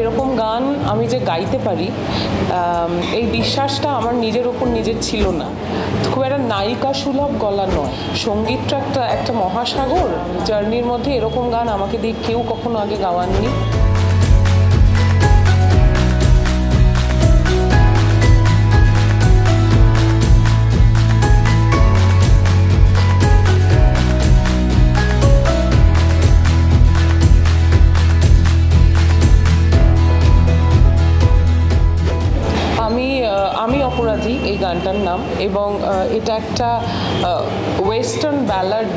এরকম গান আমি যে গাইতে পারি এই বিশ্বাসটা আমার নিজের ওপর নিজের ছিল না। খুব একটা নায়িকা সুলভ গলা নয়। সঙ্গীতটা একটা একটা মহাসাগর। জার্নির মধ্যে এরকম গান আমাকে দিয়ে কেউ কখনো আগে গাওয়াননি। গানটার এবং এটা একটা ওয়েস্টার্ন ব্যালাড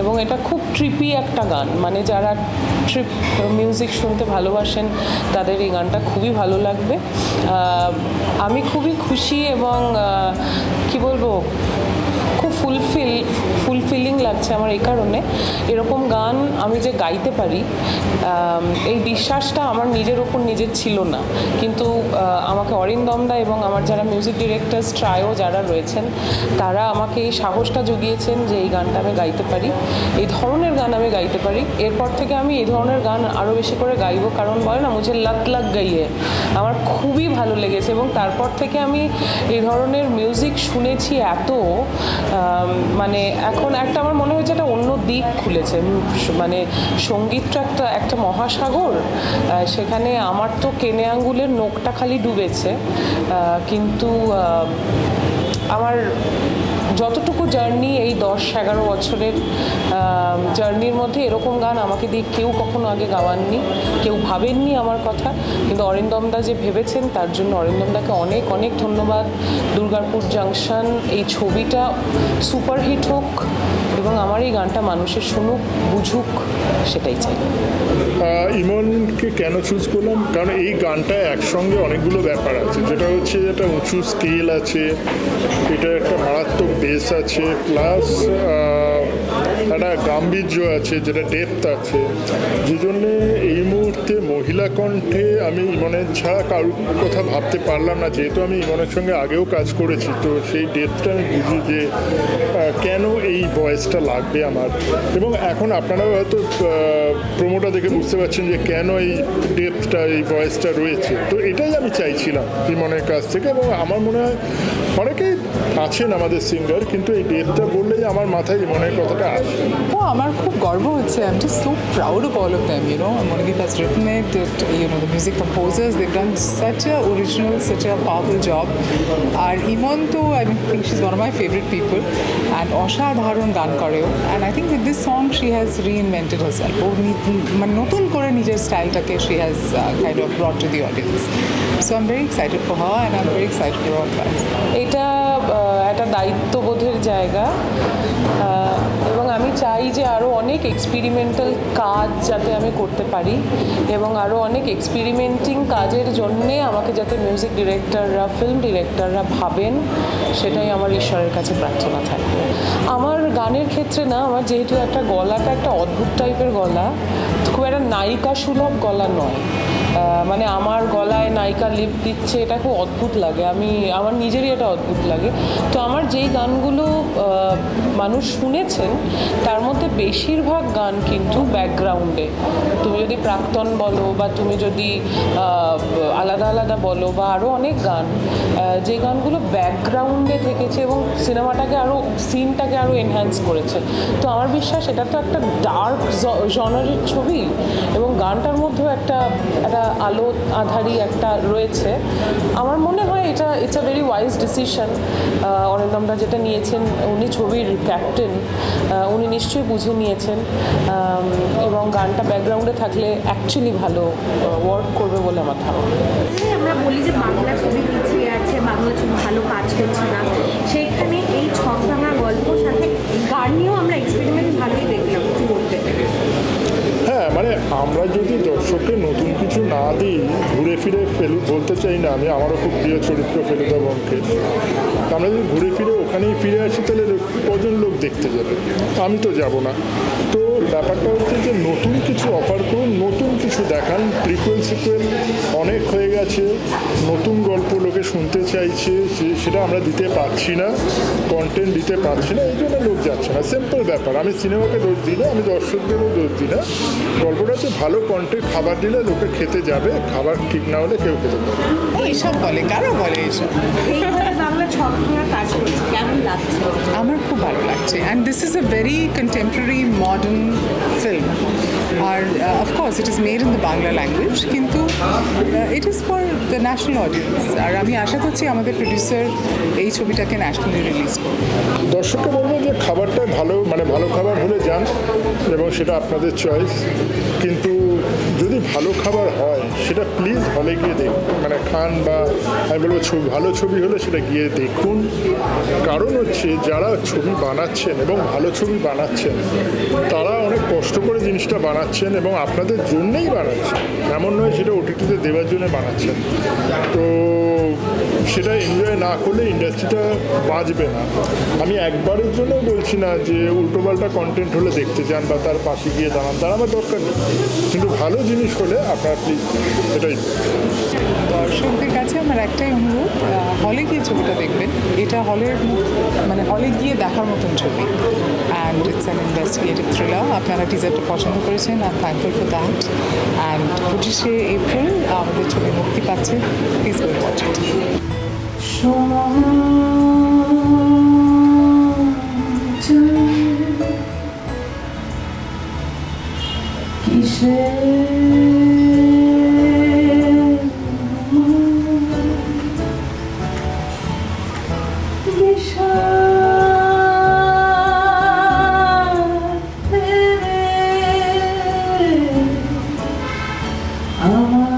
এবং এটা খুব ট্রিপি একটা গান। মানে যারা ট্রিপ মিউজিক শুনতে ভালোবাসেন, তাদের এই গানটা খুবই ভালো লাগবে। আমি খুবই খুশি এবং কি বলব, খুব ফুলফিলিং লাগছে আমার এই কারণে। এরকম গান আমি যে গাইতে পারি এই বিশ্বাসটা আমার নিজের ওপর নিজের ছিল না। কিন্তু আমাকে অরিন্দমদা এবং আমার যারা মিউজিক ডিরেক্টর ট্রায়ো যারা রয়েছেন, তারা আমাকে এই সাহসটা জুগিয়েছেন যে এই গানটা আমি গাইতে পারি, এই ধরনের গান আমি গাইতে পারি। এরপর থেকে আমি এই ধরনের গান আরও বেশি করে গাইবো, কারণ বলে না, মুঝে লাক লাক গাইয়ে। আমার খুবই ভালো লেগেছে এবং তারপর থেকে আমি এই ধরনের মিউজিক শুনেছি এত মানে এখন একটা আমার মনে হয়েছে একটা অন্য দিক খুলেছে। মানে সঙ্গীতটা একটা একটা মহাসাগর সেখানে আমার তো কেনে আঙ্গুলের নোখটা খালি ডুবেছে কিন্তু আমার যতটুকু জার্নি এই দশ এগারো বছরের জার্নির মধ্যে এরকম গান আমাকে দিয়ে কেউ কখনো আগে গাওয়াননি কেউ ভাবেননি আমার কথা। কিন্তু অরিন্দমদা যে ভেবেছেন তার জন্য অরিন্দমদাকে অনেক অনেক ধন্যবাদ। দুর্গাপুর জাংশন এই ছবিটা সুপারহিট হোক এবং আমার এই গানটা মানুষের শুনুক বুঝুক সেটাই চাই। আহ, ইমনকে কেন চুজ করলাম? কারণ এই গানটা একসঙ্গে অনেকগুলো ব্যাপার আছে। যেটা হচ্ছে একটা উঁচু স্কেল আছে, এটা একটা মারাত্মক বেস আছে প্লাস একটা গাম্ভীর্য আছে, যেটা ডেপথ আছে। যে জন্যে এই মুহূর্তে মহিলা কণ্ঠে আমি ইমনের ছাড়া কারোর কথা ভাবতে পারলাম না, যেহেতু আমি ইমনের সঙ্গে আগেও কাজ করেছি, তো সেই ডেপথটা আমি বুঝি যে কেন এই ভয়েসটা লাগবে আমার? এবং এখন আপনারাও হয়তো প্রোমোটা দেখে বুঝতে পারছেন যে কেন এই ডেপথটা এই ভয়েসটা রয়েছে। তো এটাই আমি চাইছিলাম ইমনের কাছ থেকে এবং আমার মনে হয় অনেকেই আছেন আমাদের সিঙ্গার কিন্তু এই ডেপথটা বললেই আমার মাথায় ইমনের কথাটা আসে ও আমার খুব গর্ব হচ্ছে I am just so proud of all of them you know Monagit has written it, it you know, the music composers, they've done such a original, such a powerful job. আর ইমন তো I think she's one of my favorite people and অসাধারণ গান করেও and I think with this song she has reinvented herself. ও মানে নতুন করে নিজের স্টাইলটাকে she has uh, kind of brought to the audience. So I'm very excited for her and I'm very excited for all guys. এটা একটা দায়িত্ববোধের জায়গা। এবং আমি চাই যে আরও অনেক এক্সপেরিমেন্টাল কাজ যাতে আমি করতে পারি এবং আরও অনেক এক্সপেরিমেন্টিং কাজের জন্যে আমাকে যাতে মিউজিক ডিরেক্টররা ফিল্ম ডিরেক্টররা ভাবেন, সেটাই আমার ঈশ্বরের কাছে প্রার্থনা থাকবে। আমার গানের ক্ষেত্রে না, আমার যেহেতু একটা গলাটা একটা অদ্ভুত টাইপের গলা, খুব একটা নায়িকা সুলভ গলা নয়। মানে আমার গলায় নায়িকা লিপ দিচ্ছে, এটা খুব অদ্ভুত লাগে। আমি, আমার নিজেরই এটা অদ্ভুত লাগে। তো আমার যেই গানগুলো মানুষ শুনেছেন, তার মধ্যে বেশিরভাগ গান কিন্তু ব্যাকগ্রাউন্ডে। তুমি যদি প্রাক্তন বলো বা তুমি যদি আলাদা আলাদা বলো বা আরও অনেক গান যে গানগুলো ব্যাকগ্রাউন্ডে থেকেছে এবং সিনেমাটাকে আরও সিনটাকে আরও এনহ্যান্স করেছে। তো আমার বিশ্বাস, এটা তো একটা ডার্ক জনারের ছবি এবং গানটার মধ্যেও একটা একটা আলো আধারি একটা রয়েছে। আমার মনে হয় এটা it's a very wise decision অরিন্দমদা যেটা নিয়েছেন, উনি ছবির ক্যাপ্টেন উনি নিশ্চয়ই বুঝে নিয়েছেন। এবং গানটা ব্যাকগ্রাউন্ডে থাকলে অ্যাকচুয়ালি ভালো ওয়ার্ক করবে বলে আমার ধারণা। আমরা বলি যে বাংলা ছবি পিছিয়ে আছে, বাংলা ছবি ভালো কাজ করছে না। সেইখানে এই ভাঙা গল্প সাথে গান নিয়েও আমরা এক্সপেরিমেন্ট আমরা যদি দর্শককে নতুন কিছু না দিই, ঘুরে ফিরে ফেলু, বলতে চাই না, আমি আমারও খুব প্রিয় চরিত্র ফেলুদা ব্যোমকেশ আমরা যদি ঘুরে ফিরে ওখানেই ফিরে আসি, তাহলে দেখতে যাবে। আমি তো যাব না। তো ব্যাপারটা হচ্ছে যে নতুন কিছু অফার করুন নতুন কিছু দেখান। প্রিকুয়েল সিকুয়েল অনেক হয়ে গেছে। নতুন গল্প লোকে শুনতে চাইছে সেটা আমরা দিতে পারছি না। কন্টেন্ট দিতে পারছি না এই জন্য লোক যাচ্ছে না। সিম্পল ব্যাপার। আমি সিনেমাকে দোষ দিই না আমি দর্শকদেরও দোষ দিই না। গল্পটা হচ্ছে ভালো কন্টেন্ট খাবার দিলে লোকে খেতে যাবে। খাবার ঠিক না হলে কেউ খেতে পারবে। এইসব বলে কারা বলে এইসব বাংলা ছক কাজ করছে কেমন লাগছে? আমার খুব ভালো লাগছে। And this is a very contemporary modern film R of course it is made in the Bangla language কিন্তু it is for the national audience আর আমি আশা করছি আমাদের প্রডিউসার এই ছবিটাকে ন্যাশনালি রিলিজ করবে। দর্শককে বলব যে খাবারটা ভালো মানে ভালো খাবার হলে যান এবং সেটা আপনাদের চয়েস কিন্তু যদি ভালো খাবার হয়, সেটা প্লিজ হলে গিয়ে দেখুন। মানে খান বা, আমি বলব ছবি, ভালো ছবি হলে সেটা গিয়ে দেখুন। কারণ হচ্ছে যারা ছবি বানাচ্ছেন এবং ভালো ছবি বানাচ্ছেন, তারা অনেক কষ্ট করে জিনিসটা বানাচ্ছেন এবং আপনাদের জন্যেই বানাচ্ছেন। এমন নয় সেটা ওটিটিতে দেওয়ার জন্য বানাচ্ছেন। তো সেটা এনজয় না করলে ইন্ডাস্ট্রিটা বাঁচবে না। আমি একবারের জন্য বলছি না যে উল্টোপাল্টা কন্টেন্ট হলে দেখতে চান বা তার পাশে গিয়ে দাঁড়ান। তার আমার দরকার নেই। কিন্তু ভালো জিনিস হলে আপনার প্লিজ এটাই? দর্শকদের কাছে আমার একটাই অনুরোধ হলে গিয়ে ছবিটা দেখবেন। এটা হলের মানে হলে গিয়ে দেখার মতন ছবি। And it's an investigative thriller আপনারা টিজারটা পছন্দ করেছেন আর থ্যাঙ্কফুল ফর দ্যাট অ্যান্ড পঁচিশে এপ্রিল আমাদের ছবি মুক্তি পাচ্ছে। প্লিজ গো ওয়াচ ইট কিসের আমার